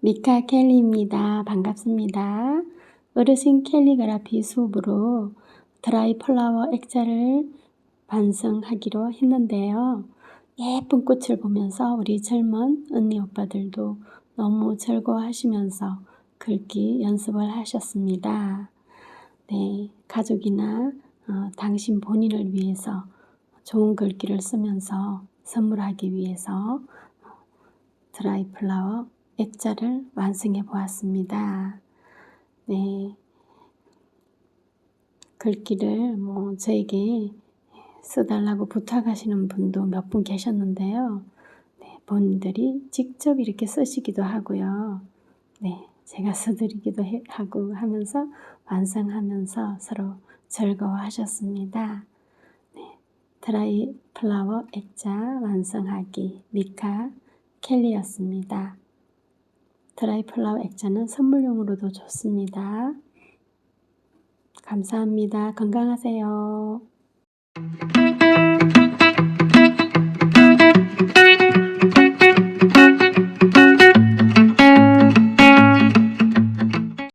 미카 켈리입니다. 반갑습니다. 어르신 캘리그라피 수업으로 드라이 플라워 액자를 완성하기로 했는데요. 예쁜 꽃을 보면서 우리 젊은 언니 오빠들도 너무 즐거워하시면서 글귀 연습을 하셨습니다. 네, 가족이나 어, 당신 본인을 위해서 좋은 글귀를 쓰면서 선물하기 위해서 드라이 플라워 액자를 완성해 보았습니다. 네. 글귀를 뭐 저에게 써달라고 부탁하시는 분도 몇 분 계셨는데요. 네, 본인들이 직접 이렇게 쓰시기도 하고요. 네, 제가 써드리기도 해, 하고 하면서 완성하면서 서로 즐거워하셨습니다. 네, 드라이 플라워 액자 완성하기 미카 켈리였습니다. 드라이 플라워 액자는 선물용으로도 좋습니다. 감사합니다. 건강하세요.